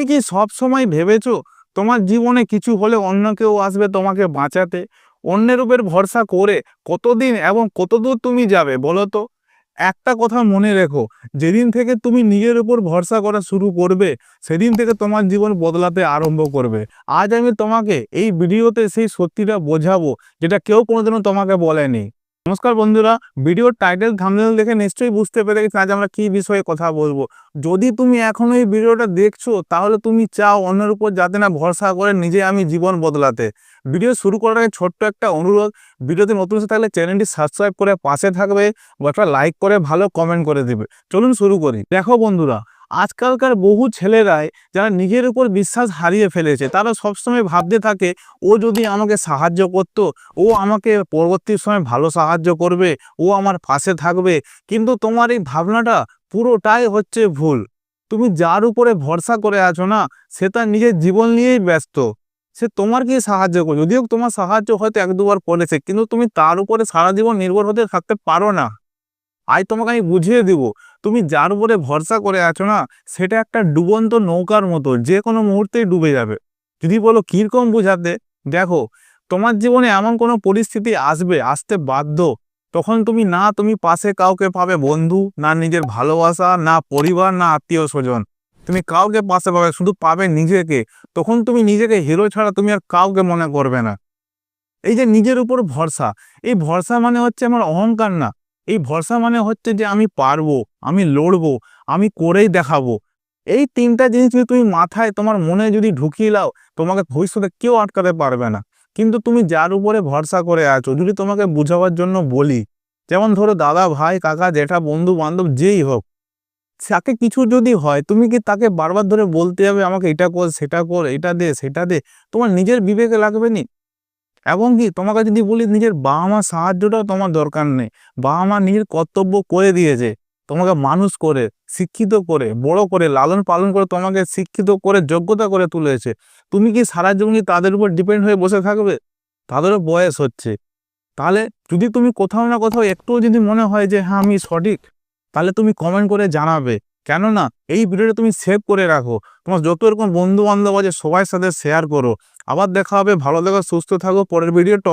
তুমি কি সব সময় ভেবেছো তোমার জীবনে কিছু হলে অন্য কেউ আসবে তোমাকে বাঁচাতে? অন্যের উপর ভরসা করে কতদিন এবং কতদূর তুমি যাবে বলো তো? একটা কথা মনে রেখো, যেদিন থেকে তুমি নিজের উপর ভরসা করা শুরু করবে, সেদিন থেকে তোমার জীবন বদলাতে আরম্ভ করবে। আজ আমি তোমাকে এই ভিডিওতে সেই সত্যিটা বোঝাবো, যেটা কেউ কোনোদিনও তোমাকে বলেনি। নমস্কার বন্ধুরা, ভিডিওর টাইটেল থাম্বনেল দেখে নিশ্চয়ই বুঝতে পেরে গেছি আজ আমরা কি বিষয়ে কথা বলব। যদি তুমি এখনও এই ভিডিওটা দেখছ, তাহলে তুমি চাও অন্যের উপর যাতে না ভরসা করে নিজে আমি জীবন বদলাতে। ভিডিও শুরু করার আগে ছোট্ট একটা অনুরোধ, ভিডিওতে নতুন এসে থাকলে চ্যানেলটি সাবস্ক্রাইব করে পাশে থাকবে, বা একটা লাইক করে ভালো কমেন্ট করে দেবে। চলুন শুরু করি। দেখো বন্ধুরা আজকালকার বহু ছেলেরাই যারা নিজের উপর বিশ্বাস হারিয়ে ফেলেছে, তারা সবসময় ভাবতে থাকে, ও যদি আমাকে সাহায্য করতো, ও আমাকে পরবর্তী সময় ভালো সাহায্য করবে, ও আমার পাশে থাকবে। কিন্তু তোমার এই ভাবনাটা পুরোটাই হচ্ছে ভুল। তুমি যার উপরে ভরসা করে আছো না, সে তার নিজের জীবন নিয়েই ব্যস্ত। সে তোমার কি সাহায্য করে যদিও তোমার সাহায্য হয়তো এক দুবার করেছে, কিন্তু তুমি তার উপরে সারা জীবন নির্ভর হতে থাকতে পারো না। আজ তোমাকে আমি বুঝিয়ে দিব। তুমি যার উপরে ভরসা করে আছো না, সেটা একটা ডুবন্ত নৌকার মতো, যে কোনো মুহূর্তেই ডুবে যাবে। যদি বলো কীরকম বুঝাতে, দেখো, তোমার জীবনে এমন কোনো পরিস্থিতি আসবে, আসতে বাধ্য। তখন তুমি না তুমি পাশে কাউকে পাবে বন্ধু, না নিজের ভালোবাসা, না পরিবার, না আত্মীয় স্বজন। তুমি কাউকে পাশে পাবে, শুধু পাবে নিজেকে। তখন তুমি নিজেকে হিরো ছাড়া তুমি আর কাউকে মনে করবে না। এই যে নিজের উপর ভরসা, এই ভরসা মানে হচ্ছে আমার অহংকার না। এই ভরসা মানে হচ্ছে যে আমি পারব, আমি লড়বো, আমি করেই দেখাবো। এই তিনটা জিনিস যদি তুমি মাথায় তোমার মনে যদি ঢুকিয়ে লাও তোমাকে ভবিষ্যতে কেউ আটকাতে পারবে না। কিন্তু তুমি যার উপরে ভরসা করে আছো, যদি তোমাকে বোঝাবার জন্য বলি, যেমন ধরো দাদা, ভাই, কাকা, জেঠা, বন্ধু, বান্ধব, যেই হোক, তাকে কিছু যদি হয়, তুমি কি তাকে বারবার ধরে বলতে হবে আমাকে এটা কর, সেটা কর, এটা দে, সেটা দে, তোমার নিজের বিবেকে লাগবে নি? এবং কি তোমাকে যদি বলি নিজের বাবা মার সাহায্যটাও তোমার দরকার নেই। বাবা মা নিজের কর্তব্য করে দিয়েছে, তোমাকে মানুষ করে, শিক্ষিত করে, বড় করে, লালন পালন করে তোমাকে শিক্ষিত করে, যোগ্যতা করে তুলেছে। তুমি কি সারা জীবন কি তাদের উপর ডিপেন্ড হয়ে বসে থাকবে? তাদেরও বয়স হচ্ছে। তাহলে যদি তুমি কোথাও না কোথাও একটুও যদি মনে হয় যে হ্যাঁ আমি সঠিক, তাহলে তুমি কমেন্ট করে জানাবে। কেননা এই ভিডিওটা তুমি সেভ করে রাখো। তোমার যত রকম বন্ধু বান্ধব আছে সবার সাথে শেয়ার করো। আবার দেখা হবে, ভালো থাকো, সুস্থ থাকো, পরের ভিডিও টপ